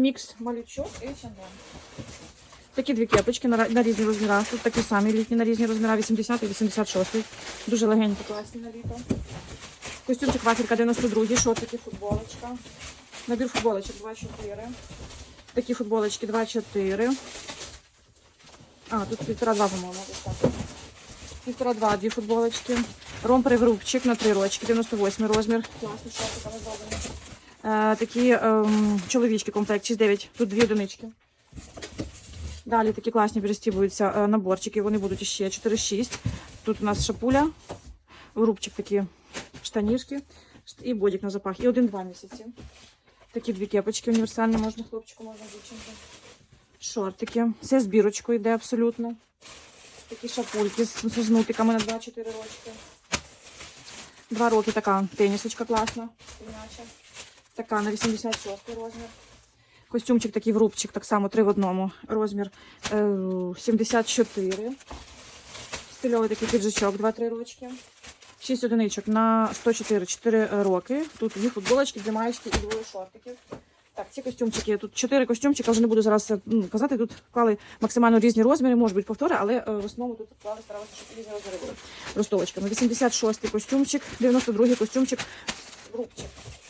мікс малючок і H&M. Такі дві кепочки на, на різні розміри. Тут такі самі літні на різні розміри, 80 і 86. Дуже легенькі, класні на літо. Костюмчик вафелька 92, шортики, футболочка. Набір футболочок 2-4. Такі футболочки 2-4. А, тут півтора-два, по-моєму. Півтора-два, дві футболочки. Ромпер і врубчик на три рочки, 98 розмір. Класні шортиками зроблені. Е, такі ем, чоловічки комплект 6-9, тут дві одинички. Далі такі класні перестібуються е, наборчики, вони будуть іще 4-6. Тут у нас шапуля, рубчик такі штанішки і бодік на запах. І один-два місяці. Такі дві кепочки універсальні, можна хлопчику, можна дівчинку. Шортики. Все з бірочкою йде абсолютно. Такі шапульки з, нутиками на 2-4 рочки. Два роки така тенісочка класна. спиняча. Така на 86 розмір. Костюмчик такий врубчик, так само 3 в одному. Розмір е, 74. Стильовий такий піджачок, 2-3 рочки. 6 одиничок на 104 4 роки. Тут дві футболочки, дві маєчки і двоє шортиків. Так, ці костюмчики. Тут 4 костюмчика, вже не буду зараз казати. Тут вклали максимально різні розміри, може бути повтори, але е, в основному тут вклали старалися, щоб різні розміри були. Ростовочками. 86-й костюмчик, 92-й костюмчик, рубчик.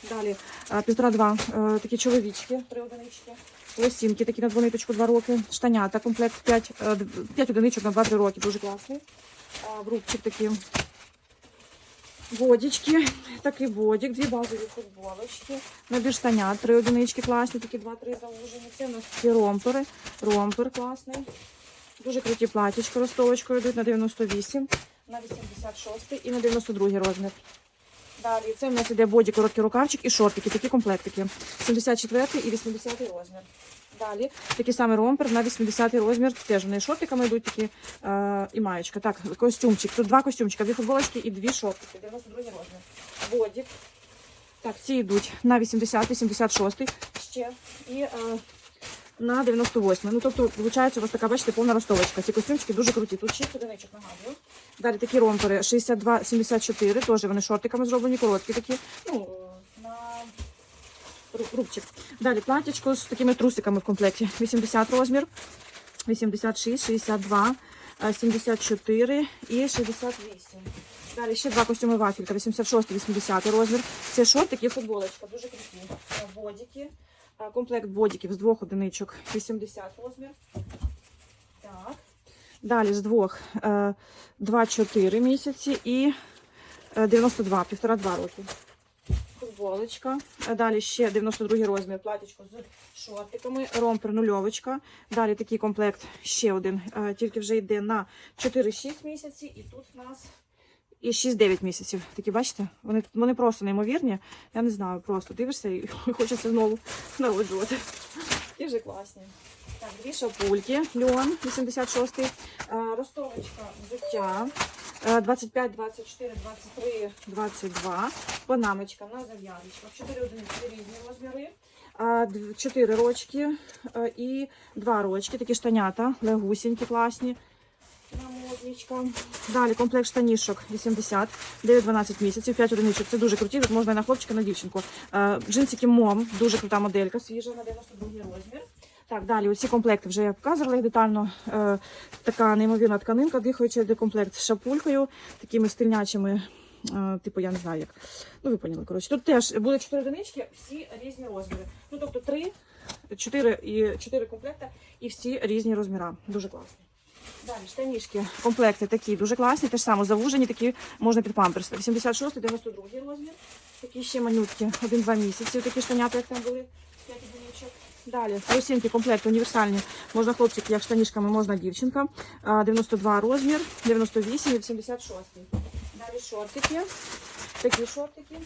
Далі е, півтора-два е, такі чоловічки, три одинички. Лосінки такі на двониточку, два роки. Штанята, комплект 5, 5 одиничок на 2-3 роки. Дуже класний. А, Врубчик такі. Бодічки, такий бодік, дві базові футболочки, набір штанят, три одинички класні, такі два-три заужені. Це у нас такі ромпери, ромпер класний. Дуже круті платічка ростовочкою йдуть на 98, на 86 і на 92 розмір. Далі це в нас іде боді, короткий рукавчик і шортики, такі комплектики. 74 і 80 розмір. Далі такий самий ромпер на 80 розмір. Теж вони шортиками йдуть такі е, і маєчка. Так, костюмчик. Тут два костюмчика, дві футболочки і дві шортики. 92 розмір. Бодік. Так, ці йдуть на 80, 86 ще і е, на 98. Ну, тобто, виходить, у вас така, бачите, повна ростовочка. Ці костюмчики дуже круті. Тут 6 одиничок нагадую. Далі такі ромпери 62, 74, теж вони шортиками зроблені, короткі такі. Ну, на рубчик. Далі платячко з такими трусиками в комплекті. 80 розмір, 86, 62, е, 74 і 68. Далі ще два костюми вафелька, 86, 80 розмір. Це шортик і футболочка, дуже круті. Е, Бодіки. Е, Комплект бодіків з двох одиничок 80 розмір. Так. Далі з двох е, 2-4 місяці і е, 92, півтора-два роки. Футболочка. Е, Далі ще 92 розмір, платічко з шортиками, ромпер нульовочка. Далі такий комплект ще один, е, тільки вже йде на 4-6 місяці, і тут у нас і 6-9 місяців. Такі, бачите, вони, вони просто неймовірні. Я не знаю, просто дивишся і хочеться знову народжувати. І вже класні. Так, дві шапульки, льон 86, е, ростовочка взуття е, 25, 24, 23, 22, панамочка на зав'язочках, 4 одиниці різні розміри, 4 рочки е, і 2 рочки, такі штанята, легусінькі, класні. Далі комплект штанішок 80, 9-12 місяців, 5 одиничок. Це дуже круті. Тут можна і на хлопчика, і на дівчинку. Е, Джинсики мом, дуже крута моделька, свіжа на 92 розмір. Так, далі оці комплекти вже я показувала їх детально. Е, така неймовірна тканинка, дихаючий йде комплект з шапулькою, такими стильнячими, е, типу, я не знаю як. Ну, ви поняли, коротше. Тут теж були 4 одинички, всі різні розміри. Ну, тобто 3, 4 і 4 комплекти і всі різні розміри. Дуже класно. Далі штанішки, комплекти такі дуже класні, теж саме завужені, такі можна під памперс. 86, 92 розмір. Такі ще малютки, 1-2 місяці. Такі штанята, як там були, 5 одиничок. Далі лосінки, комплекти універсальні. Можна хлопчик, як штанішками, можна дівчинка. 92 розмір, 98 і 86. Далі шортики. Такі шортики.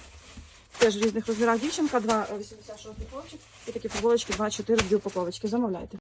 Теж в різних розмірах дівчинка, 2,86 хлопчик і такі футболочки 2-4 дві упаковочки. Замовляйте.